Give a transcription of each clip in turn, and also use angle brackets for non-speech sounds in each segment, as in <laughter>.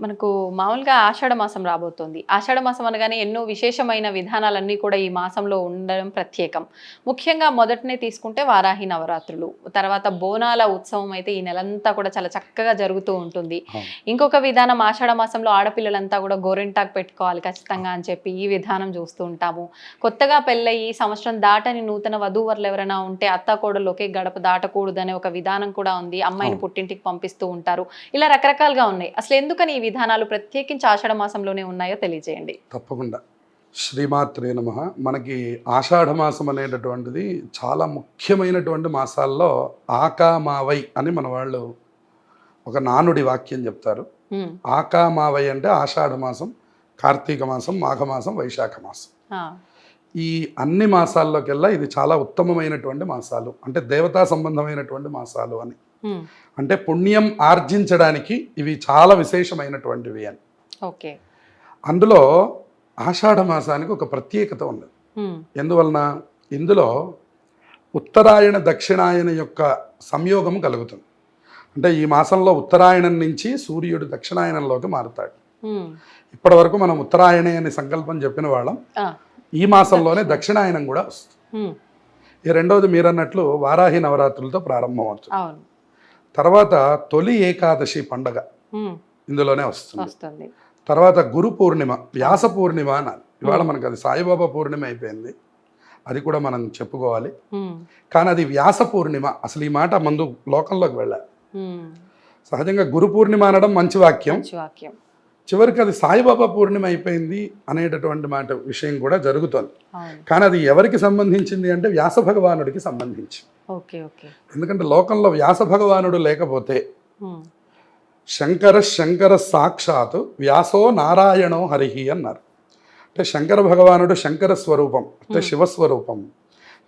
మనకు మామూలుగా ఆషాఢ మాసం రాబోతోంది. ఆషాఢ మాసం అనగానే ఎన్నో విశేషమైన విధానాలన్నీ కూడా ఈ మాసంలో ఉండడం ప్రత్యేకం. ముఖ్యంగా మొదటనే తీసుకుంటే వారాహి నవరాత్రులు తర్వాత బోనాల ఉత్సవం అయితే ఈ నెలంతా కూడా చాలా చక్కగా జరుగుతూ ఉంటుంది. ఇంకొక విధానం ఆషాఢ మాసంలో ఆడపిల్లలంతా కూడా గోరెంటాకు పెట్టుకోవాలి ఖచ్చితంగా అని చెప్పి ఈ విధానం చూస్తూ ఉంటాము. కొత్తగా పెళ్ళయి సంవత్సరం దాటని నూతన వధూవరులు ఎవరైనా ఉంటే అత్త కోడలు ఒకే గడప దాటకూడదు అనే ఒక విధానం కూడా ఉంది. అమ్మాయిని పుట్టింటికి పంపిస్తూ ఉంటారు. ఇలా రకరకాలుగా ఉన్నాయి. అసలు ఎందుకని ఈ విధానాలు ప్రత్యేకించి ఆషాఢ మాసంలోనే ఉన్నాయో తెలియజేయండి. తప్పకుండా. శ్రీమాత్రే నమ. మనకి ఆషాఢ మాసం అనేటటువంటిది చాలా ముఖ్యమైనటువంటి మాసాల్లో ఆకామావై అని మన వాళ్ళు ఒక నానుడి వాక్యం చెప్తారు. ఆకామావై అంటే ఆషాఢ మాసం కార్తీక మాసం మాఘమాసం వైశాఖ మాసం. ఈ అన్ని మాసాల్లోకెల్లా ఇది చాలా ఉత్తమమైనటువంటి మాసాలు. అంటే దేవతా సంబంధమైనటువంటి మాసాలు అని. అంటే పుణ్యం ఆర్జించడానికి ఇవి చాలా విశేషమైనటువంటివి అని. ఓకే. అందులో ఆషాఢ మాసానికి ఒక ప్రత్యేకత ఉంది ఎందువలన? ఇందులో ఉత్తరాయణ దక్షిణాయన యొక్క సంయోగం కలుగుతుంది. అంటే ఈ మాసంలో ఉత్తరాయణం నుంచి సూర్యుడు దక్షిణాయనంలోకి మారుతాడు. ఇప్పటి వరకు మనం ఉత్తరాయణే అని సంకల్పం చెప్పిన వాళ్ళం. ఈ మాసంలోనే దక్షిణాయనం కూడా వస్తుంది. ఈ రెండవది మీరన్నట్లు వారాహి నవరాత్రులతో ప్రారంభమవుతుంది. అవును. తర్వాత తొలి ఏకాదశి పండగ ఇందులోనే వస్తుంది. తర్వాత గురు పూర్ణిమ వ్యాస పూర్ణిమ అనాలి ఇవాళ మనకు అది సాయిబాబా పూర్ణిమ అయిపోయింది. అది కూడా మనం చెప్పుకోవాలి. కానీ అది వ్యాస పూర్ణిమ. అసలు ఈ మాట ముందు లోకంలోకి వెళ్ళాలి. సహజంగా గురు పూర్ణిమ అనడం మంచి వాక్యం. చివరికి అది సాయిబాబా పూర్ణిమ అయిపోయింది అనేటటువంటి మాట విషయం కూడా జరుగుతుంది. కానీ అది ఎవరికి సంబంధించింది అంటే వ్యాస భగవానుడికి సంబంధించి ఓకే ఓకే. ఎందుకంటే లోకంలో వ్యాస భగవానుడు లేకపోతే శంకర శంకర సాక్షాత్ వ్యాసో నారాయణో హరిహి అన్నారు. అంటే శంకర భగవానుడు శంకర స్వరూపం అంటే శివస్వరూపం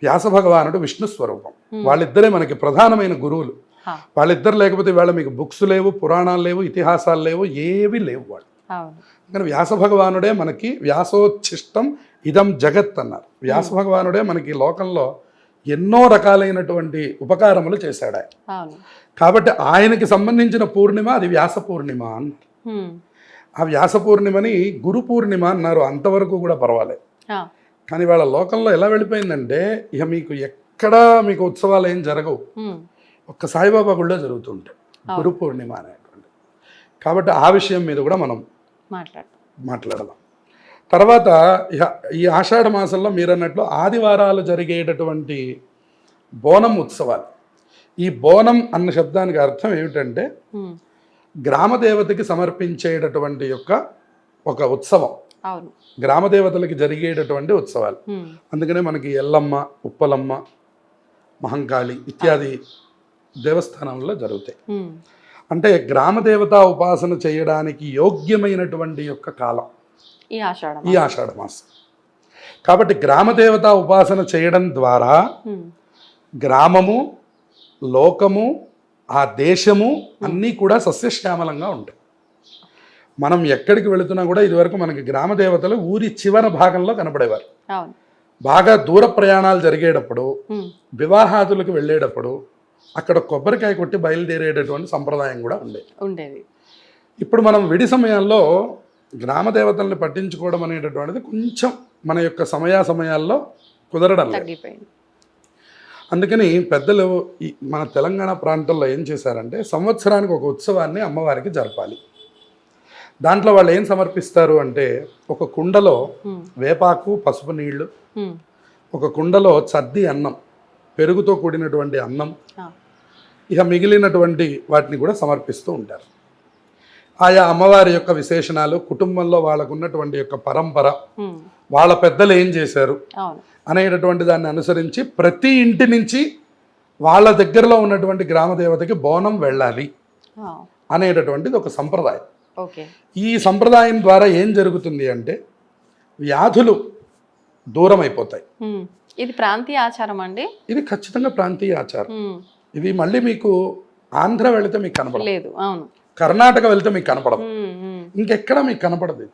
వ్యాస భగవానుడు విష్ణు స్వరూపం. వాళ్ళిద్దరే మనకి ప్రధానమైన గురువులు. వాళ్ళిద్దరు లేకపోతే వాళ్ళ మీకు బుక్స్ లేవు పురాణాలు లేవు ఇతిహాసాలు లేవు ఏవి లేవు వాళ్ళు. కానీ వ్యాస భగవానుడే మనకి వ్యాసోచ్ఛిష్టం ఇదం జగత్ అన్నారు. వ్యాస భగవానుడే మనకి లోకంలో ఎన్నో రకాలైనటువంటి ఉపకారములు చేశాడు ఆయన కాబట్టి ఆయనకి సంబంధించిన పూర్ణిమ అది వ్యాస పూర్ణిమ అన్నారు ఆ వ్యాస పూర్ణిమని గురు పూర్ణిమ అన్నారు అంతవరకు కూడా పర్వాలేదు కానీ వాళ్ళ లోకంలో ఎలా వెళ్ళిపోయిందంటే ఇక మీకు ఎక్కడా మీకు ఉత్సవాలు ఏం జరగవు. ఒక్క సాయిబాబా గుళ్ళో జరుగుతుంటాయి గురు పూర్ణిమ అనేటువంటి కాబట్టి ఆ విషయం మీద కూడా మనం మాట్లాడు మాట్లాడదాం. తర్వాత ఈ ఆషాఢ మాసంలో మీరు అన్నట్లు ఆదివారాలు జరిగేటటువంటి బోనం ఉత్సవాలు. ఈ బోనం అన్న శబ్దానికి అర్థం ఏమిటంటే ఉమ్, గ్రామ దేవతకి సమర్పించేటటువంటి యొక్క ఒక ఉత్సవం. అవును. గ్రామ దేవతలకి జరిగేటటువంటి ఉత్సవాలు. అందుకనే మనకి ఎల్లమ్మ ఉప్పలమ్మ మహంకాళి ఇత్యాది దేవస్థానంలో జరుగుతాయి. అంటే గ్రామ దేవతా ఉపాసన చేయడానికి యోగ్యమైనటువంటి యొక్క కాలం. ఈ ఆషాఢం ఈ ఆషాఢ మాసం. కాబట్టి గ్రామ దేవతా ఉపాసన చేయడం ద్వారా గ్రామము లోకము ఆ దేశము అన్నీ కూడా సస్యశ్యామలంగా ఉంటాయి. మనం ఎక్కడికి వెళుతున్నా కూడా ఇదివరకు మనకి గ్రామ దేవతలు ఊరి చివర భాగంలో కనపడేవారు. బాగా దూర ప్రయాణాలు జరిగేటప్పుడు వివాహాదులకు వెళ్ళేటప్పుడు అక్కడ కొబ్బరికాయ కొట్టి బయలుదేరేటటువంటి సంప్రదాయం కూడా ఉండేది. ఉండేది. ఇప్పుడు మనం విడి సమయాల్లో గ్రామ దేవతల్ని పట్టించుకోవడం అనేటటువంటిది కొంచెం మన యొక్క సమయా సమయాల్లో కుదరడం అందుకని పెద్దలు ఈ మన తెలంగాణ ప్రాంతంలో ఏం చేశారంటే సంవత్సరానికి ఒక ఉత్సవాన్ని అమ్మవారికి జరపాలి. దాంట్లో వాళ్ళు ఏం సమర్పిస్తారు అంటే ఒక కుండలో వేపాకు పసుపు నీళ్ళు ఒక కుండలో చద్ది అన్నం పెరుగుతో కూడినటువంటి అన్నం ఇక మిగిలినటువంటి వాటిని కూడా సమర్పిస్తూ ఉంటారు. ఆయా అమ్మవారి యొక్క విశేషణాలు కుటుంబంలో వాళ్ళకు ఉన్నటువంటి యొక్క పరంపర వాళ్ళ పెద్దలు ఏం చేశారు అనేటటువంటి దాన్ని అనుసరించి ప్రతి ఇంటి నుంచి వాళ్ళ దగ్గరలో ఉన్నటువంటి గ్రామ దేవతకి బోనం వెళ్ళాలి అనేటటువంటిది ఒక సంప్రదాయం. ఈ సంప్రదాయం ద్వారా ఏం జరుగుతుంది అంటే వ్యాధులు దూరం అయిపోతాయి ఇది ప్రాంతీయ ఆచారం అండి? ఇది ఖచ్చితంగా ప్రాంతీయ ఆచారం. ఇది మళ్ళీ మీకు ఆంధ్ర వెళితే మీకు కనపడదు లేదు. అవును. కర్ణాటక వెళ్తే మీకు కనపడదు. ఇంకెక్కడ మీకు కనపడదు.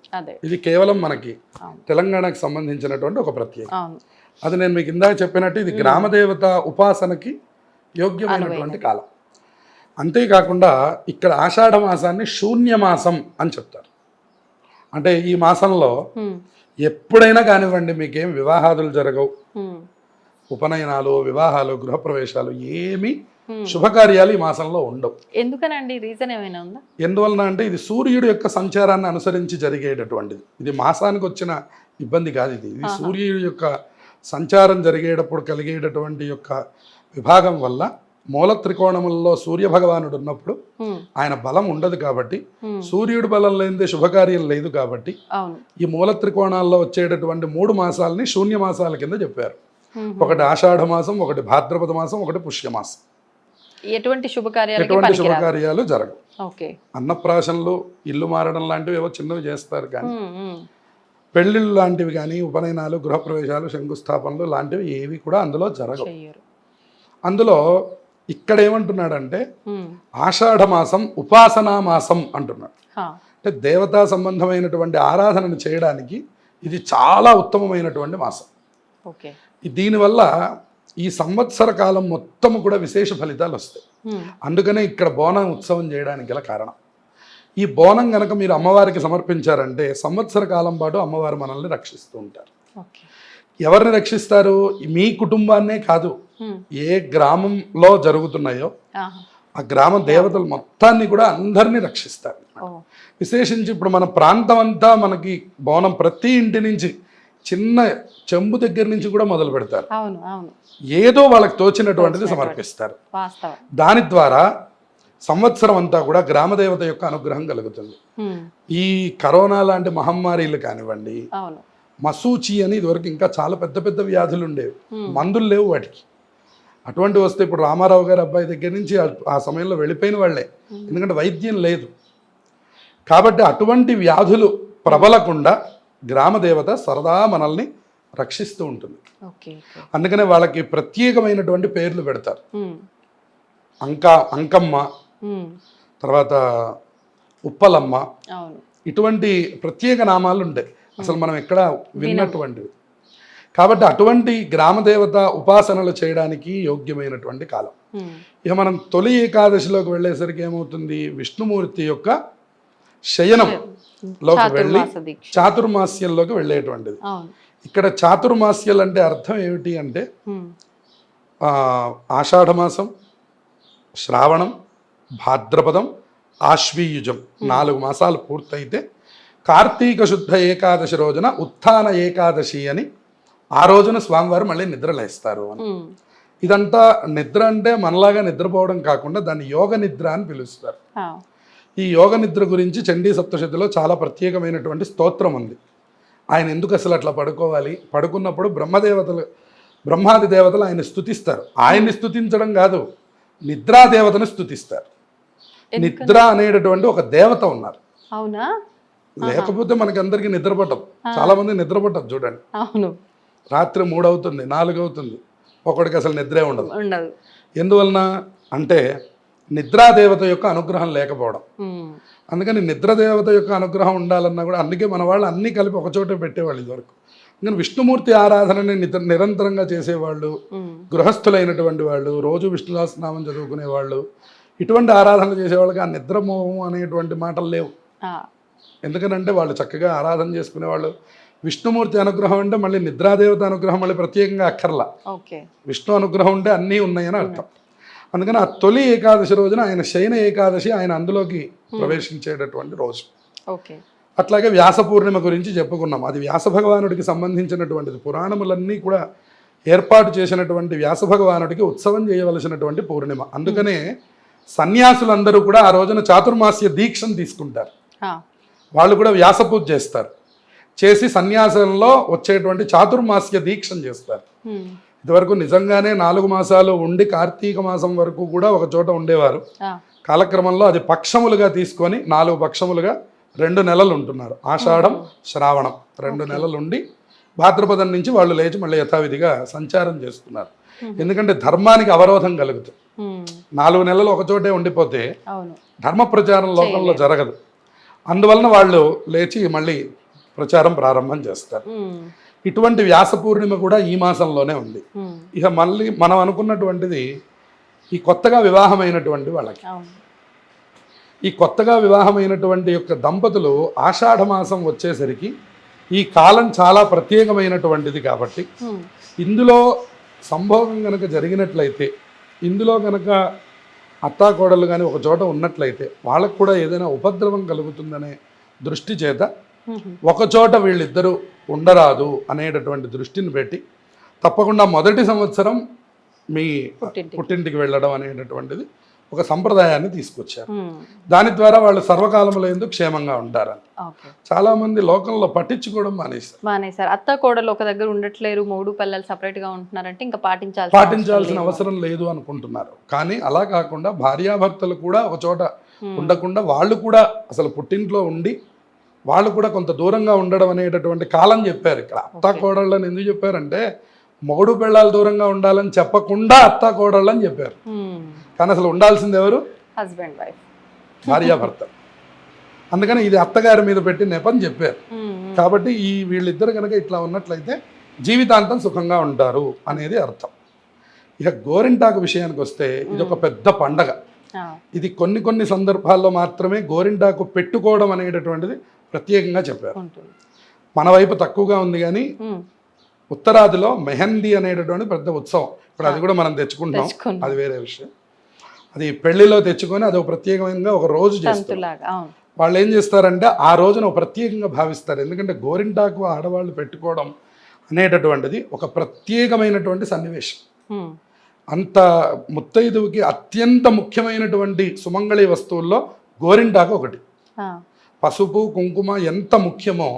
ఇది. కేవలం మనకి తెలంగాణకు సంబంధించినటువంటి ఒక ప్రత్యేకత. అవును. అది నేను మీకు ఇందాక చెప్పినట్టు ఇది గ్రామదేవత ఉపాసనకి యోగ్యమైనటువంటి కాలం. అంతేకాకుండా ఇక్కడ ఆషాఢ మాసాన్ని శూన్యమాసం అని చెప్తారు. అంటే ఈ మాసంలో ఎప్పుడైనా కానివ్వండి మీకేం వివాహాదులు జరగవు. ఉపనయనాలు వివాహాలు గృహప్రవేశాలు ఏమీ. శుభకార్యాలు ఈ మాసంలో ఉండవు. ఎందుకనండి? రీజన్ ఏమైనా ఉందా? ఎందువలన అంటే ఇది సూర్యుడి యొక్క సంచారాన్ని అనుసరించి జరిగేటటువంటిది. ఇది మాసానికి వచ్చిన ఇబ్బంది కాదు ఇది. ఇది సూర్యుడి యొక్క సంచారం జరిగేటప్పుడు కలిగేటటువంటి యొక్క విభాగం వల్ల మూల త్రికోణములలో సూర్య భగవానుడు ఉన్నప్పుడు ఆయన బలం ఉండదు కాబట్టి సూర్యుడి బలం లేనిదే శుభకార్యం లేదు కాబట్టి ఈ మూల త్రికోణాల్లో వచ్చేటటువంటి మూడు మాసాలని శూన్య మాసాల కింద చెప్పారు. ఒకటి ఆషాఢ మాసం ఒకటి భాద్రపద మాసం ఒకటి పుష్యమాసం ఎటువంటి శుభకార్యాలకి ఎటువంటి శుభకార్యాలు జరగవు. ఓకే. అన్నప్రాశనలు ఇల్లు మారడం లాంటివి ఏవో చిన్నవి చేస్తారు కానీ పెళ్ళిళ్ళు లాంటివి కానీ ఉపనయనాలు గృహప్రవేశాలు శంకుస్థాపనలు లాంటివి ఏవి కూడా అందులో జరగవు. అందులో ఇక్కడ ఏమంటున్నాడంటే ఆషాఢ మాసం ఉపాసనా మాసం అంటున్నాడు అంటే దేవతా సంబంధమైనటువంటి ఆరాధనను చేయడానికి ఇది చాలా ఉత్తమమైనటువంటి మాసం. దీనివల్ల ఈ సంవత్సర కాలం మొత్తం కూడా విశేష ఫలితాలు వస్తాయి. అందుకనే ఇక్కడ బోనం ఉత్సవం చేయడానికి గల కారణం. ఈ బోనం గనక మీరు అమ్మవారికి సమర్పించారంటే సంవత్సర కాలం పాటు అమ్మవారు మనల్ని రక్షిస్తూ ఉంటారు. ఎవరిని రక్షిస్తారు? మీ కుటుంబాన్నే కాదు. ఏ గ్రామంలో జరుగుతున్నాయో ఆ గ్రామ దేవతలు మొత్తాన్ని కూడా అందరినీ రక్షిస్తారు. విశేషించి ఇప్పుడు మన ప్రాంతం అంతా మనకి బోనం ప్రతి ఇంటి నుంచి చిన్న చెంబు దగ్గర నుంచి కూడా మొదలు పెడతారు. ఏదో వాళ్ళకి తోచినటువంటిది సమర్పిస్తారు. దాని ద్వారా సంవత్సరం అంతా కూడా గ్రామదేవత యొక్క అనుగ్రహం కలుగుతుంది. ఈ కరోనా లాంటి మహమ్మారీలు కానివ్వండి మసూచి అని ఇదివరకు ఇంకా చాలా పెద్ద పెద్ద వ్యాధులు ఉండేవి. మందులు లేవు వాటికి. అటువంటి వస్తే ఇప్పుడు రామారావు గారి అబ్బాయి దగ్గర నుంచి ఆ- ఆ సమయంలో వెళ్ళిపోయిన వాళ్ళే. ఎందుకంటే వైద్యం లేదు. కాబట్టి అటువంటి వ్యాధులు ప్రబలకుండా గ్రామదేవత సరదా మనల్ని రక్షిస్తూ ఉంటుంది. అందుకనే వాళ్ళకి ప్రత్యేకమైనటువంటి పేర్లు పెడతారు. అంక అంకమ్మ తర్వాత ఉప్పలమ్మ. ఇటువంటి ప్రత్యేక నామాలు ఉంటాయి. అసలు మనం ఎక్కడ విన్నటువంటివి. కాబట్టి అటువంటి గ్రామదేవత ఉపాసనలు చేయడానికి యోగ్యమైనటువంటి కాలం. ఇక మనం తొలి ఏకాదశిలోకి వెళ్ళేసరికి ఏమవుతుంది? విష్ణుమూర్తి యొక్క శయనం. లోకి వెళ్ళి చాతుర్మాస్యంలోకి వెళ్ళేటువంటిది. ఇక్కడ చాతుర్మాస్యాలు అంటే అర్థం ఏమిటి అంటే ఆషాఢమాసం శ్రావణం భాద్రపదం ఆశ్వీయుజం. నాలుగు మాసాలు పూర్తయితే కార్తీక శుద్ధ ఏకాదశి రోజున ఉత్థాన ఏకాదశి అని ఆ రోజున స్వామివారు మళ్ళీ నిద్రలేస్తారు అని. ఇదంతా నిద్ర అంటే మనలాగా నిద్రపోవడం కాకుండా దాన్ని యోగ నిద్ర అని పిలుస్తారు. ఈ యోగ నిద్ర గురించి చండీ సప్తశతిలో చాలా ప్రత్యేకమైనటువంటి స్తోత్రం ఉంది. ఆయన ఎందుకు అసలు అట్లా పడుకోవాలి? పడుకున్నప్పుడు బ్రహ్మదేవతలు బ్రహ్మాది దేవతలు ఆయన స్థుతిస్తారు ఆయన్ని స్థుతించడం కాదు నిద్రా దేవతను స్థుతిస్తారు నిద్ర అనేటటువంటి ఒక దేవత ఉన్నారు. అవునా? లేకపోతే మనకి అందరికీ నిద్ర పట్టదు చాలా మంది నిద్ర పట్టదు చూడండి. అవును. రాత్రి మూడు అవుతుంది నాలుగు అవుతుంది ఒకడికి అసలు నిద్రే ఉండదు. ఉండదు. ఎందువలన? అంటే నిద్రాదేవత యొక్క అనుగ్రహం లేకపోవడం. అందుకని నిద్రదేవత యొక్క అనుగ్రహం ఉండాలన్నా కూడా అందుకే మన వాళ్ళు అన్నీ కలిపి ఒక చోట పెట్టేవాళ్ళు ఇదివరకు. అందుకని విష్ణుమూర్తి ఆరాధనని నిద్ర నిరంతరంగా చేసేవాళ్ళు గృహస్థులైనటువంటి వాళ్ళు రోజు విష్ణు సహస్రనామం చదువుకునే వాళ్ళు ఇటువంటి ఆరాధనలు చేసేవాళ్ళకి ఆ నిద్రమోహం అనేటువంటి మాటలు లేవు. ఎందుకనంటే వాళ్ళు చక్కగా ఆరాధన చేసుకునే వాళ్ళు విష్ణుమూర్తి అనుగ్రహం అంటే మళ్ళీ నిద్రాదేవత అనుగ్రహం మళ్ళీ ప్రత్యేకంగా అక్కర్లా. విష్ణు అనుగ్రహం ఉంటే అన్నీ ఉన్నాయని అర్థం. అందుకని ఆ తొలి ఏకాదశి రోజున ఆయన శయన ఏకాదశి ఆయన అందులోకి ప్రవేశించేటటువంటి రోజు. ఓకే. అట్లాగే వ్యాస పూర్ణిమ గురించి చెప్పుకున్నాం. అది వ్యాస భగవానుడికి సంబంధించినటువంటిది. పురాణములన్నీ కూడా ఏర్పాటు చేసినటువంటి వ్యాస భగవానుడికి ఉత్సవం చేయవలసినటువంటి పూర్ణిమ. అందుకనే సన్యాసులందరూ కూడా ఆ రోజున చాతుర్మాస్య దీక్షను తీసుకుంటారు. వాళ్ళు కూడా వ్యాస పూజ చేస్తారు. చేసి సన్యాసంలో వచ్చేటువంటి చాతుర్మాస్య దీక్షను చేస్తారు. ఉమ్, ఇదివరకు నిజంగానే నాలుగు మాసాలు ఉండి కార్తీక మాసం వరకు కూడా ఒక చోట ఉండేవారు. కాలక్రమంలో అది పక్షములుగా తీసుకొని నాలుగు పక్షములుగా రెండు నెలలు ఉంటున్నారు. ఆషాఢం శ్రావణం రెండు నెలలు ఉండి భాద్రపదం నుంచి వాళ్ళు లేచి మళ్ళీ యథావిధిగా సంచారం చేస్తున్నారు. ఎందుకంటే ధర్మానికి అవరోధం కలుగుతుంది నాలుగు నెలలు ఒక చోటే ఉండిపోతే ధర్మ ప్రచారం లోకంలో జరగదు. అందువలన వాళ్ళు లేచి మళ్ళీ ప్రచారం ప్రారంభం చేస్తారు. ఇటువంటి వ్యాస పూర్ణిమ కూడా ఈ మాసంలోనే ఉంది. ఇక మళ్ళీ మనం అనుకున్నటువంటిది ఈ కొత్తగా వివాహమైనటువంటి వాళ్ళకి. ఈ కొత్తగా వివాహమైనటువంటి యొక్క దంపతులు ఆషాఢ మాసం వచ్చేసరికి ఈ కాలం చాలా ప్రత్యేకమైనటువంటిది కాబట్టి ఇందులో సంభోగం కనుక జరిగినట్లయితే ఇందులో కనుక అత్తాకోడలు కానీ ఒక చోట ఉన్నట్లయితే వాళ్ళకు కూడా ఏదైనా ఉపద్రవం కలుగుతుందనే దృష్టి చేత ఉమ్, ఒక చోట వీళ్ళిద్దరూ ఉండరాదు అనేటటువంటి దృష్టిని పెట్టి తప్పకుండా మొదటి సంవత్సరం మీ పుట్టింటికి. వెళ్ళడం అనేటటువంటిది ఒక సంప్రదాయాన్ని తీసుకొచ్చారు దాని ద్వారా వాళ్ళు సర్వకాలంలో ఎందుకు క్షేమంగా ఉంటారని ఓకే చాలామంది లోకంలో పట్టించుకోవడం మానేస్తారు మానేశారు అత్త కోడలు ఒక దగ్గర ఉండట్లేరు మూడు పిల్లలు సపరేట్గా ఉంటున్నారంటే ఇంకా పాటించాల్సిన పాటించాల్సిన. అవసరం లేదు అనుకుంటున్నారు కానీ అలా కాకుండా భార్యాభర్తలు కూడా ఒక చోట. ఉండకుండా వాళ్ళు కూడా అసలు పుట్టింట్లో ఉండి వాళ్ళు కూడా కొంత దూరంగా ఉండడం అనేటటువంటి కాలం చెప్పారు ఇక్కడ. అత్తా కోడళ్ళని ఎందుకు చెప్పారంటే మొగుడు పెళ్ళాలు దూరంగా ఉండాలని చెప్పకుండా అత్తా కోడళ్ళని చెప్పారు. కానీ అసలు ఉండాల్సింది ఎవరు? Husband wife. భార్యాభర్త. అందుకని ఇది అత్తగారి మీద పెట్టి నెపని చెప్పారు. కాబట్టి ఈ వీళ్ళిద్దరు కనుక ఇట్లా ఉన్నట్లయితే జీవితాంతం సుఖంగా ఉంటారు అనేది అర్థం. ఇక గోరింటాకు విషయానికి వస్తే ఇది ఒక పెద్ద పండగ. ఇది కొన్ని కొన్ని సందర్భాల్లో మాత్రమే గోరింటాకు పెట్టుకోవడం అనేటటువంటిది ప్రత్యేకంగా చెప్పారు. మన వైపు తక్కువగా ఉంది కానీ ఉత్తరాదిలో మెహందీ అనేటటువంటి పెద్ద ఉత్సవం. ఇప్పుడు అది కూడా మనం తెచ్చుకుంటాం. అది వేరే విషయం. అది పెళ్ళిలో తెచ్చుకొని అది ఒక ప్రత్యేకమైన ఒక రోజు చేస్తారు. వాళ్ళు ఏం చేస్తారంటే ఆ రోజున ఒక ప్రత్యేకంగా భావిస్తారు. ఎందుకంటే గోరింటాకు ఆడవాళ్ళు పెట్టుకోవడం అనేటటువంటిది ఒక ప్రత్యేకమైనటువంటి సన్నివేశం. అంత ముత్తైదువుకి అత్యంత ముఖ్యమైనటువంటి సుమంగళి వస్తువుల్లో గోరింటాకు ఒకటి. పసుపు కుంకుమ ఎంత ముఖ్యమో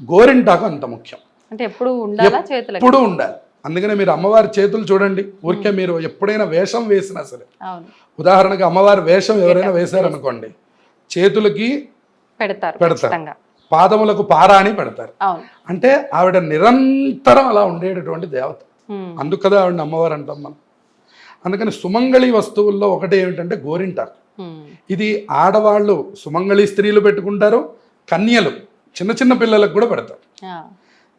గోరింటాకు అంత ముఖ్యం. అంటే ఎప్పుడు ఉండాలా చేతులకి? ఎప్పుడు ఉండాలి. అందుకనే మీరు అమ్మవారి చేతులు చూడండి. ఊరికే మీరు ఎప్పుడైనా వేషం వేసినా సరే. ఉదాహరణకి అమ్మవారి వేషం ఎవరైనా వేశారనుకోండి చేతులకి పెడతారు పెడతారు. పాదములకు పారాణి పెడతారు. అంటే ఆవిడ నిరంతరం అలా ఉండేటటువంటి దేవత. ఉమ్, అందుకు కదా ఆవిడ అమ్మవారు అంటాం మనం. అందుకని సుమంగళి వస్తువుల్లో ఒకటి ఏమిటంటే గోరింటాకు. ఇది ఆడవాళ్ళు సుమంగళి స్త్రీలు పెట్టుకుంటారు కన్యలు చిన్న చిన్న పిల్లలకు కూడా పెడతారు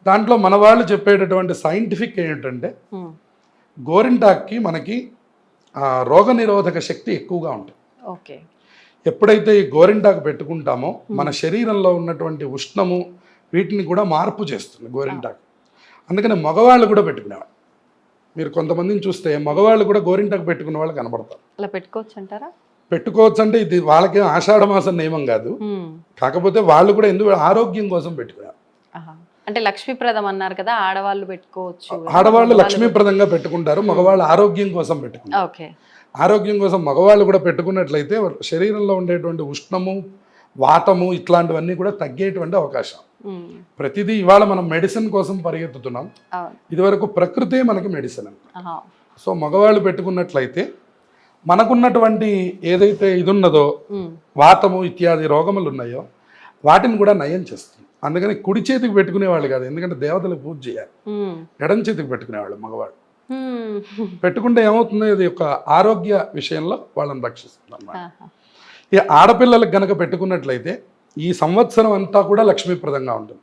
దాంట్లో మన వాళ్ళు చెప్పేటటువంటి సైంటిఫిక్ ఏంటంటే గోరింటాక్కి మనకి ఆ, రోగనిరోధక శక్తి ఎక్కువగా ఉంటుంది. ఓకే. ఎప్పుడైతే ఈ గోరింటాకు పెట్టుకుంటామో మన శరీరంలో ఉన్నటువంటి ఉష్ణము వీటిని కూడా మార్పు చేస్తుంది గోరింటాకు. అందుకని మగవాళ్ళు కూడా పెట్టుకునేవాళ్ళు. మీరు కొంతమందిని చూస్తే మగవాళ్ళు కూడా గోరింటాకు పెట్టుకునే వాళ్ళు కనబడతారు. అలా పెట్టుకోవచ్చు అంటారా పెట్టుకోవచ్చు అంటే ఇది వాళ్ళకేం ఆషాఢ మాసం నియమం కాదు. కాకపోతే వాళ్ళు కూడా ఎందుకు ఆరోగ్యం కోసం పెట్టుకున్నారు. అంటే లక్ష్మీప్రదం అన్నారు కదా ఆడవాళ్ళు పెట్టుకోవచ్చు. ఆడవాళ్ళు లక్ష్మీప్రదంగా పెట్టుకుంటారు మగవాళ్ళు ఆరోగ్యం కోసం పెట్టుకుంటారు. ఆరోగ్యం కోసం మగవాళ్ళు కూడా పెట్టుకున్నట్లయితే శరీరంలో ఉండేటువంటి ఉష్ణము వాతము ఇట్లాంటివన్నీ కూడా తగ్గేటువంటి అవకాశం. ప్రతిదీ ఇవాళ మనం మెడిసిన్ కోసం పరిగెత్తుతున్నాం. ఇదివరకు ప్రకృతే మనకి మెడిసిన్. సో మగవాళ్ళు పెట్టుకున్నట్లయితే మనకున్నటువంటి ఏదైతే ఇది ఉన్నదో వాతము ఇత్యాది రోగములు ఉన్నాయో వాటిని కూడా నయం చేస్తుంది. అందుకని కుడి చేతికి పెట్టుకునేవాళ్ళు కాదు ఎందుకంటే దేవతలకు పూజ చేయాలి. ఎడం చేతికి పెట్టుకునేవాళ్ళు మగవాళ్ళు. పెట్టుకుంటే ఏమవుతుంది? ఇది ఒక ఆరోగ్య విషయంలో వాళ్ళని రక్షిస్తుంది అన్నమాట. ఈ ఆడపిల్లలకు గనక పెట్టుకున్నట్లయితే ఈ సంవత్సరం అంతా కూడా లక్ష్మీప్రదంగా ఉంటుంది.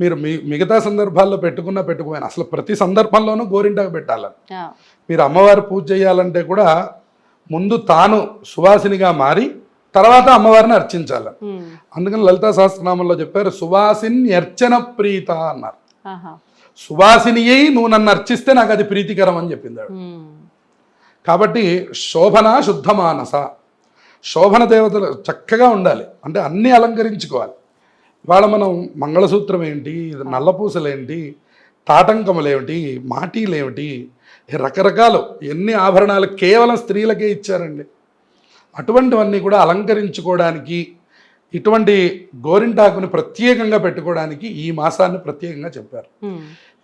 మీరు మీ మిగతా సందర్భాల్లో పెట్టుకున్నా పెట్టుకోవాలి అసలు ప్రతి సందర్భంలోనూ గోరింటాకు పెట్టాలని. మీరు అమ్మవారి పూజ చేయాలంటే కూడా ముందు తాను సువాసినిగా మారి తర్వాత అమ్మవారిని అర్చించాలి. అందుకని లలితా సహస్రనామంలో చెప్పారు సువాసిని అర్చన ప్రీత అన్నారు. సువాసిని అయి నువ్వు నన్ను అర్చిస్తే నాకు అది ప్రీతికరం అని చెప్పింది కాబట్టి శోభన శుద్ధ మానస శోభన దేవతలు చక్కగా ఉండాలి. అంటే అన్నీ అలంకరించుకోవాలి. ఇవాళ మనం మంగళసూత్రం ఏంటి నల్లపూసలు ఏంటి తాటంకములు ఏమిటి మాటీలు ఏమిటి రకరకాలు ఎన్ని ఆభరణాలు కేవలం స్త్రీలకే ఇచ్చారండి. అటువంటివన్నీ కూడా అలంకరించుకోవడానికి ఇటువంటి గోరింటాకుని ప్రత్యేకంగా పెట్టుకోవడానికి ఈ మాసాన్ని ప్రత్యేకంగా చెప్పారు.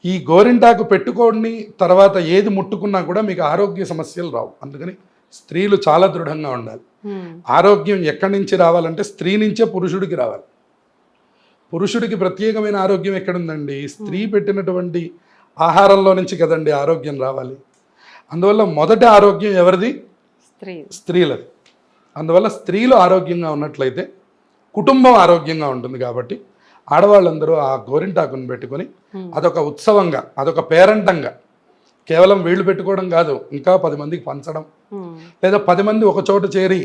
ఈ గోరింటాకు పెట్టుకోండి తర్వాత ఏది ముట్టుకున్నా కూడా మీకు ఆరోగ్య సమస్యలు రావు. అందుకని స్త్రీలు చాలా దృఢంగా ఉండాలి. ఆరోగ్యం ఎక్కడి నుంచి రావాలంటే స్త్రీ నుంచే పురుషుడికి రావాలి. పురుషుడికి ప్రత్యేకమైన ఆరోగ్యం ఎక్కడుందండి? స్త్రీ పెట్టినటువంటి ఆహారంలో నుంచి కదండి ఆరోగ్యం రావాలి. అందువల్ల మొదటి ఆరోగ్యం ఎవరిది? స్త్రీ స్త్రీలది. అందువల్ల స్త్రీలు ఆరోగ్యంగా ఉన్నట్లయితే కుటుంబం ఆరోగ్యంగా ఉంటుంది కాబట్టి ఆడవాళ్ళందరూ ఆ గోరింటాకును పెట్టుకొని. అదొక ఉత్సవంగా అదొక పేరంటంగా కేవలం వీళ్ళు పెట్టుకోవడం కాదు ఇంకా పది మందికి పంచడం లేదా పది మంది ఒక చోట చేరి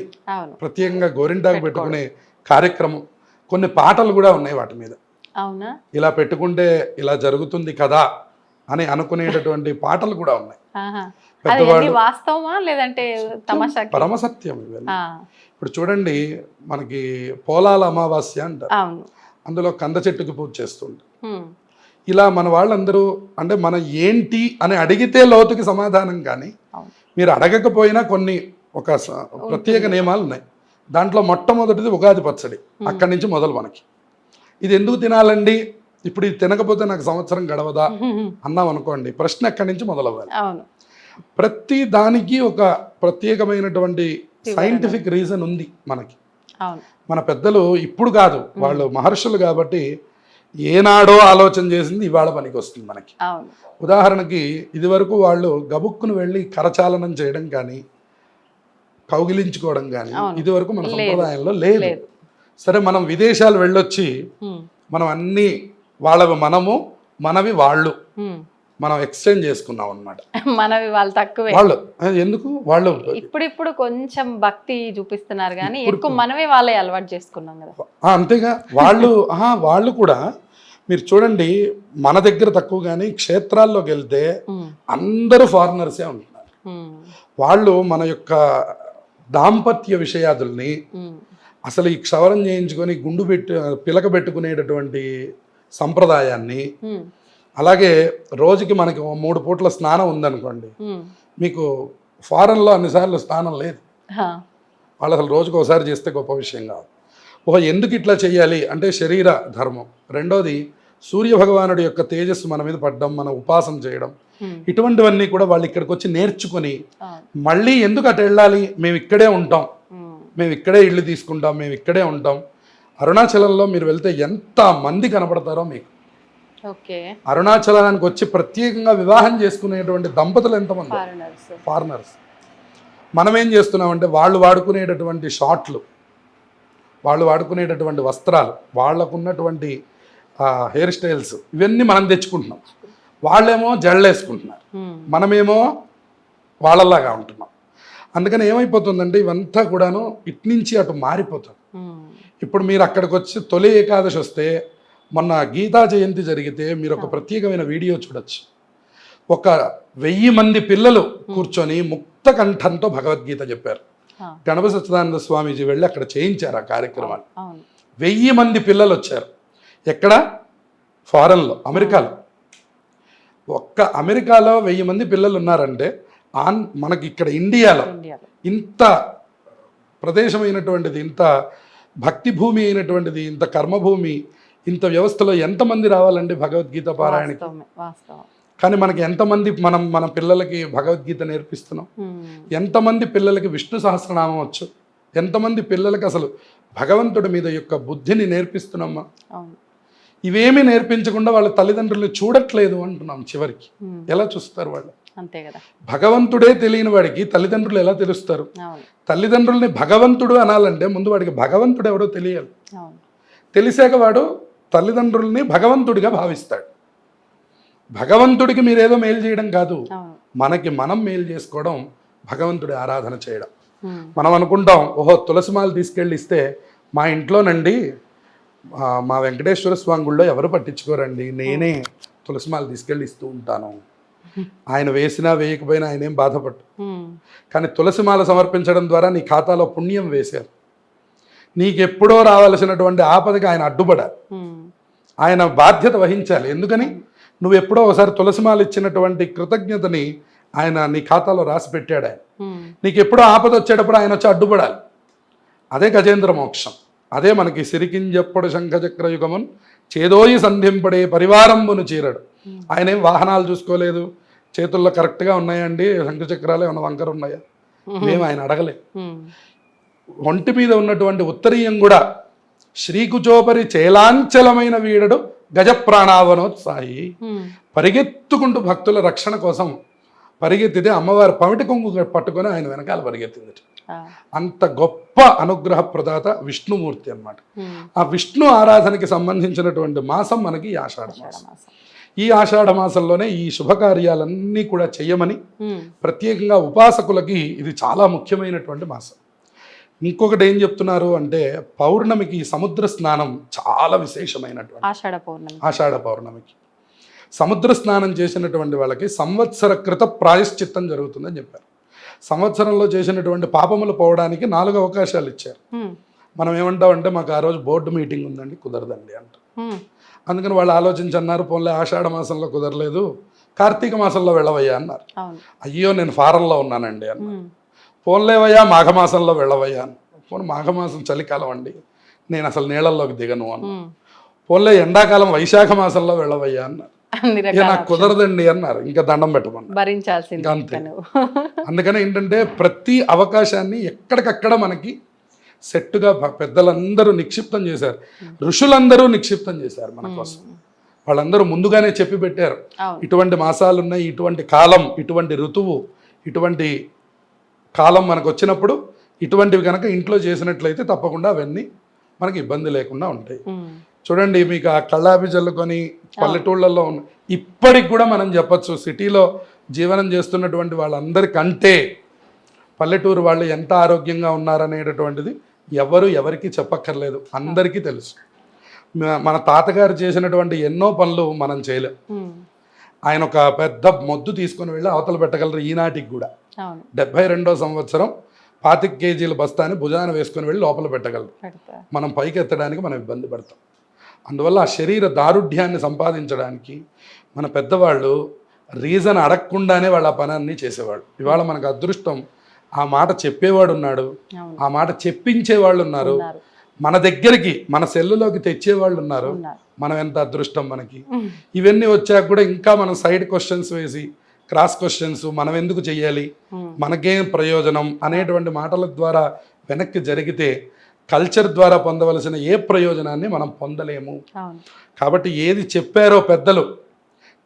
ప్రత్యేకంగా గోరింటాకు పెట్టుకునే కార్యక్రమం కొన్ని పాటలు కూడా ఉన్నాయి వాటి మీద. అవునా? ఇలా పెట్టుకుంటే ఇలా జరుగుతుంది కదా అని అనుకునేటటువంటి పాటలు కూడా ఉన్నాయి. పెద్దవాళ్ళు వాస్తవమా? లేదంటే పరమసత్యం ఇవన్నీ. ఇప్పుడు చూడండి మనకి పోలాల అమావాస్య అంటారు. అందులో కంద చెట్టుకి పూజ చేస్తుంటారు. ఇలా మన వాళ్ళందరూ అంటే మన ఏంటి అని అడిగితే లోతుకి సమాధానం కానీ మీరు అడగకపోయినా కొన్ని ఒక ప్రత్యేక నియమాలు ఉన్నాయి. దాంట్లో మొట్టమొదటిది ఉగాది పచ్చడి అక్కడి నుంచి మొదలు మనకి. ఇది ఎందుకు తినాలండి? ఇప్పుడు ఇది తినకపోతే నాకు సంవత్సరం గడవదా? <laughs> అన్నాం అనుకోండి ప్రశ్న ఎక్కడి నుంచి మొదలవ్వాలి? ప్రతి దానికి ఒక ప్రత్యేకమైనటువంటి సైంటిఫిక్ రీజన్ ఉంది మనకి. మన పెద్దలు ఇప్పుడు కాదు వాళ్ళు మహర్షులు కాబట్టి ఏనాడో ఆలోచన చేసింది ఇవాళ పనికి వస్తుంది మనకి ఉదాహరణకి ఇదివరకు వాళ్ళు గబుక్కును వెళ్ళి కరచాలనం చేయడం కానీ కౌగిలించుకోవడం కానీ. ఇదివరకు మన. సంప్రదాయంలో లేదు. సరే మనం విదేశాలు వెళ్ళొచ్చి మనం అన్ని వాళ్ళవి మనము మనవి వాళ్ళు. మనం ఎక్స్చేంజ్ చేసుకున్నాం అనమాట <laughs> మనవి వాళ్ళు తక్కువే. వాళ్ళు. ఎందుకు? వాళ్ళు. ఇప్పుడిప్పుడు కొంచెం భక్తి చూపిస్తున్నారు కానీ ఇప్పుడు- ఎక్కువ మనమే వాళ్ళే అలవాటు చేసుకున్నాం కదా. అంతేగా. వాళ్ళు <laughs> వాళ్ళు కూడా మీరు చూడండి మన దగ్గర తక్కువ కానీ క్షేత్రాల్లోకి వెళ్తే అందరూ ఫారినర్సే ఉంటున్నారు. వాళ్ళు మన యొక్క దాంపత్య విషయాదుల్ని అసలు ఈ క్షవరం చేయించుకొని గుండు పెట్టు పిలక పెట్టుకునేటటువంటి సంప్రదాయాన్ని. అలాగే రోజుకి మనకి మూడు పూట్ల స్నానం ఉందనుకోండి. మీకు ఫారెన్లో అన్నిసార్లు స్నానం లేదు. వాళ్ళు అసలు రోజుకు ఒకసారి చేస్తే గొప్ప విషయం కాదు. ఓ ఎందుకు ఇట్లా చేయాలి అంటే శరీర ధర్మం. రెండోది సూర్య భగవానుడి యొక్క తేజస్సు మన మీద పడడం మన ఉపాసన చేయడం. ఇటువంటివన్నీ కూడా వాళ్ళు ఇక్కడికి వచ్చి నేర్చుకొని మళ్ళీ ఎందుకు అటు వెళ్ళాలి? మేము ఇక్కడే ఉంటాం. మేము ఇక్కడే ఇల్లు తీసుకుంటాం మేము ఇక్కడే ఉంటాం. అరుణాచలంలో మీరు వెళ్తే ఎంత మంది కనపడతారో మీకు. అరుణాచలానికి వచ్చి ప్రత్యేకంగా వివాహం చేసుకునేటువంటి దంపతులు ఎంతమంది? ఫారినర్స్ మనం ఏం చేస్తున్నామంటే వాళ్ళు వాడుకునేటటువంటి షార్ట్లు వాళ్ళు వాడుకునేటటువంటి వస్త్రాలు వాళ్ళకున్నటువంటి హెయిర్ స్టైల్స్ ఇవన్నీ మనం తెచ్చుకుంటున్నాం. వాళ్ళేమో జళ్ళేసుకుంటున్నారు ఉమ్, మనమేమో వాళ్ళలాగా ఉంటున్నాం. అందుకని ఏమైపోతుందంటే ఇవంతా కూడాను ఇట్నుంచి అటు మారిపోతుంది ఉమ్, ఇప్పుడు మీరు అక్కడికి వచ్చి తొలి ఏకాదశి వస్తే మొన్న గీతా జయంతి జరిగితే మీరు ఒక ప్రత్యేకమైన వీడియో చూడొచ్చు. ఒక వెయ్యి మంది పిల్లలు కూర్చొని ముక్త కంఠంతో భగవద్గీత చెప్పారు. గణపతి సచ్చిదానంద స్వామీజీ వెళ్ళి అక్కడ చేయించారు ఆ కార్యక్రమాన్ని. వెయ్యి మంది పిల్లలు వచ్చారు. ఎక్కడ? ఫారెన్లో అమెరికాలో. ఒక్క అమెరికాలో వెయ్యి మంది పిల్లలు ఉన్నారంటే ఆన్ మనకి ఇక్కడ ఇండియాలో. ఇంత ప్రదేశమైనటువంటిది ఇంత భక్తి భూమి అయినటువంటిది ఇంత కర్మభూమి ఇంత వ్యవస్థలో ఎంతమంది రావాలండి భగవద్గీత పారాయణకి? కానీ మనకి ఎంతమంది మనం మన పిల్లలకి భగవద్గీత నేర్పిస్తున్నాం? ఎంతమంది పిల్లలకి విష్ణు సహస్రనామం వచ్చు? ఎంతమంది పిల్లలకి అసలు భగవంతుడి మీద యొక్క బుద్ధిని నేర్పిస్తున్నామా? ఇవేమీ నేర్పించకుండా వాళ్ళ తల్లిదండ్రులు చూడట్లేదు అంటున్నాం చివరికి. ఎలా చూస్తారు వాళ్ళు? అంతే కదా. భగవంతుడే తెలియని వాడికి తల్లిదండ్రులు ఎలా తెలుస్తారు? తల్లిదండ్రుల్ని భగవంతుడు అనాలంటే ముందు వాడికి భగవంతుడు ఎవడో తెలియాలి. తెలిసాక వాడు తల్లిదండ్రుల్ని భగవంతుడిగా భావిస్తాడు. భగవంతుడికి మీరేదో మేలు చేయడం కాదు. మనకి మనం మేలు చేసుకోవడం భగవంతుడి ఆరాధన చేయడం. మనం అనుకుంటాం ఓహో తులసిమాల తీసుకెళ్ళి ఇస్తే మా ఇంట్లోనండి మా వెంకటేశ్వర స్వామి గుళ్ళో ఎవరు పట్టించుకోరండి? నేనే తులసిమాల తీసుకెళ్ళి ఇస్తూ ఉంటాను. ఆయన వేసినా వేయకపోయినా ఆయన ఏం బాధపడు ఉమ్, కానీ తులసిమాల సమర్పించడం ద్వారా నీ ఖాతాలో పుణ్యం వేశారు. నీకెప్పుడో రావాల్సినటువంటి ఆపదకి ఆయన అడ్డుపడాలి ఆయన బాధ్యత వహించాలి. ఎందుకని? నువ్వు ఎప్పుడో ఒకసారి తులసిమాల ఇచ్చినటువంటి కృతజ్ఞతని ఆయన నీ ఖాతాలో రాసి పెట్టాడు ఆయన. నీకు ఎప్పుడో ఆపద వచ్చేటప్పుడు ఆయన వచ్చి అడ్డుపడాలి. అదే గజేంద్ర మోక్షం. అదే మనకి సిరికింజప్పుడు శంఖచక్ర యుగమున్ చేదోయి సంధింపడే పరివారంబును చీరడు. ఆయన ఏం వాహనాలు చూసుకోలేదు. చేతుల్లో కరెక్ట్గా ఉన్నాయండి శంఖచక్రాలు ఏమైనా వంకర ఉన్నాయా? మేము. ఆయన అడగలే. ఒంటి మీద ఉన్నటువంటి ఉత్తరీయం కూడా శ్రీకుచోపరి చేలాంచలమైన వీడడు గజ ప్రాణావనోత్సాహి ఉమ్, పరిగెత్తుకుంటూ భక్తుల రక్షణ కోసం పరిగెత్తితే అమ్మవారు పమిటి కొంగు పట్టుకొని ఆయన వెనకాల పరిగెత్తింది అంత గొప్ప అనుగ్రహ ప్రదాత విష్ణుమూర్తి అన్నమాట. ఉమ్, ఆ విష్ణు ఆరాధనకి సంబంధించినటువంటి మాసం మనకి ఆషాఢ మాసం. ఈ ఆషాఢ మాసంలోనే ఈ శుభకార్యాలన్నీ కూడా చెయ్యమని ఉమ్, ప్రత్యేకంగా ఉపాసకులకి ఇది చాలా ముఖ్యమైనటువంటి మాసం. ఇంకొకటి ఏం చెప్తున్నారు అంటే పౌర్ణమికి సముద్ర స్నానం చాలా విశేషమైనటువంటి ఆషాఢ పౌర్ణమి. ఆషాఢ పౌర్ణమికి. సముద్ర స్నానం చేసినటువంటి వాళ్ళకి సంవత్సర క్రిత ప్రాయశ్చిత్తం జరుగుతుందని చెప్పారు. సంవత్సరంలో చేసినటువంటి పాపములు పోవడానికి నాలుగు అవకాశాలు ఇచ్చారు. మనం ఏమంటామంటే మాకు ఆ రోజు బోర్డు మీటింగ్ ఉందండి కుదరదండి అంట ఉమ్, అందుకని వాళ్ళు ఆలోచించి అన్నారు పోన్లే ఆషాఢ మాసంలో కుదరలేదు కార్తీక మాసంలో వెళ్ళవయ్యా అన్నారు. అయ్యో నేను ఫారంలో ఉన్నానండి అన్న పోన్లేవయ్యా మాఘమాసంలో వెళ్ళవయ్యా పోను మాఘమాసం చలికాలం అండి నేను అసలు నీళ్ళల్లోకి దిగను అన్న. పోన్లే ఎండాకాలం వైశాఖ మాసంలో వెళ్ళవయ్యా అన్నారు. నాకు కుదరదండి అన్నారు. ఇంకా దండం పెట్టమన్నారు. భరించాల్సింది అంతే. అందుకని ఏంటంటే ప్రతి అవకాశాన్ని ఎక్కడికక్కడ మనకి సెట్టుగా పెద్దలందరూ నిక్షిప్తం చేశారు. ఋషులందరూ నిక్షిప్తం చేశారు మన కోసం. వాళ్ళందరూ ముందుగానే చెప్పి పెట్టారు. ఇటువంటి మాసాలు ఉన్నాయి ఇటువంటి కాలం ఇటువంటి ఋతువు ఇటువంటి కాలం మనకు వచ్చినప్పుడు ఇటువంటివి కనుక ఇంట్లో చేసినట్లయితే తప్పకుండా అవన్నీ మనకి ఇబ్బంది లేకుండా ఉంటాయి. చూడండి మీకు ఆ కళ్ళాపి చల్లుకొని పల్లెటూళ్ళల్లో ఉన్న ఇప్పటికి కూడా మనం చెప్పొచ్చు సిటీలో జీవనం చేస్తున్నటువంటి వాళ్ళందరికంటే పల్లెటూరు వాళ్ళు ఎంత ఆరోగ్యంగా ఉన్నారనేటటువంటిది ఎవరు ఎవరికి చెప్పక్కర్లేదు. అందరికీ తెలుసు. మన తాతగారు చేసినటువంటి ఎన్నో పనులు మనం చేయలేం. ఆయన ఒక పెద్ద మొద్దు తీసుకొని వెళ్ళి అవతల పెట్టగలరు ఈనాటికి కూడా. డెబ్బై రెండో సంవత్సరం పాతిక కేజీల బస్తాని భుజాన వేసుకొని వెళ్ళి లోపల పెట్టగలరు. మనం పైకి ఎత్తడానికి మనం ఇబ్బంది పడతాం. అందువల్ల ఆ శరీర దారుఢ్యాన్ని సంపాదించడానికి మన పెద్దవాళ్ళు రీజన్ అడగకుండానే వాళ్ళ పనాన్ని చేసేవాళ్ళు. ఇవాళ మనకు అదృష్టం ఆ మాట చెప్పేవాడు ఉన్నాడు ఆ మాట చెప్పించే వాళ్ళు ఉన్నారు. మన దగ్గరికి మన సెల్లులోకి తెచ్చేవాళ్ళు ఉన్నారు. ఉన్నారు మనం ఎంత అదృష్టం మనకి. ఇవన్నీ వచ్చాక కూడా ఇంకా మనం సైడ్ క్వశ్చన్స్ వేసి క్రాస్ క్వశ్చన్స్ మనం ఎందుకు చెయ్యాలి? మనకేం ప్రయోజనం అనేటువంటి మాటల ద్వారా వెనక్కి జరిగితే కల్చర్ ద్వారా పొందవలసిన ఏ ప్రయోజనాన్ని మనం పొందలేము. కాబట్టి ఏది చెప్పారో పెద్దలు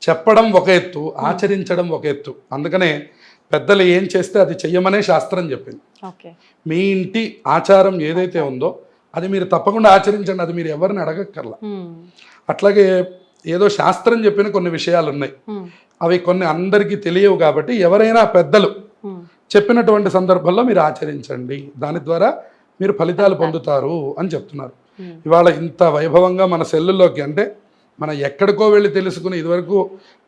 చెప్పడం ఒక ఎత్తు ఆచరించడం ఒక ఎత్తు. అందుకనే పెద్దలు ఏం చేస్తే అది చెయ్యమనే శాస్త్రం చెప్పింది. మీ ఇంటి ఆచారం ఏదైతే ఉందో అది మీరు తప్పకుండా ఆచరించండి అది మీరు ఎవరిని అడగక్కర్లా. అట్లాగే ఏదో శాస్త్రం చెప్పిన కొన్ని విషయాలు ఉన్నాయి అవి కొన్ని అందరికీ తెలియవు కాబట్టి ఎవరైనా పెద్దలు చెప్పినటువంటి సందర్భంలో మీరు ఆచరించండి. దాని ద్వారా మీరు ఫలితాలు పొందుతారు అని చెప్తున్నారు. ఇవాళ ఇంత వైభవంగా మన సెల్లుల్లోకి అంటే మనం ఎక్కడికో వెళ్ళి తెలుసుకుని ఇదివరకు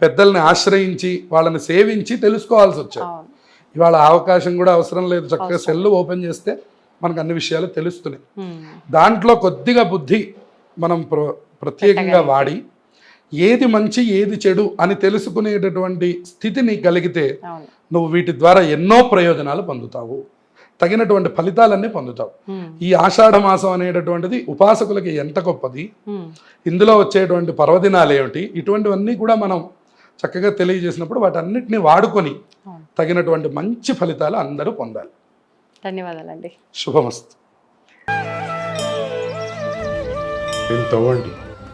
పెద్దల్ని ఆశ్రయించి వాళ్ళని సేవించి తెలుసుకోవాల్సి వచ్చాయి ఇవాళ అవకాశం కూడా అవసరం లేదు. చక్కగా సెల్లు ఓపెన్ చేస్తే మనకు అన్ని విషయాలు తెలుస్తున్నాయి. దాంట్లో కొద్దిగా బుద్ధి మనం ప్ర ప్రత్యేకంగా వాడి ఏది మంచి ఏది చెడు అని తెలుసుకునేటటువంటి స్థితి నీకు కలిగితే నువ్వు వీటి ద్వారా ఎన్నో ప్రయోజనాలు పొందుతావు. తగినటువంటి ఫలితాలన్నీ పొందుతావు. ఈ ఆషాఢ మాసం అనేటటువంటిది ఉపాసకులకి ఎంత గొప్పది? ఇందులో వచ్చేటువంటి పర్వదినాలు ఏమిటి? ఇటువంటివన్నీ కూడా మనం చక్కగా తెలియజేసినప్పుడు వాటన్నిటిని వాడుకొని తగినటువంటి మంచి ఫలితాలు అందరూ పొందాలి. ధన్యవాదాలండి. శుభమస్తు. తవ్వండి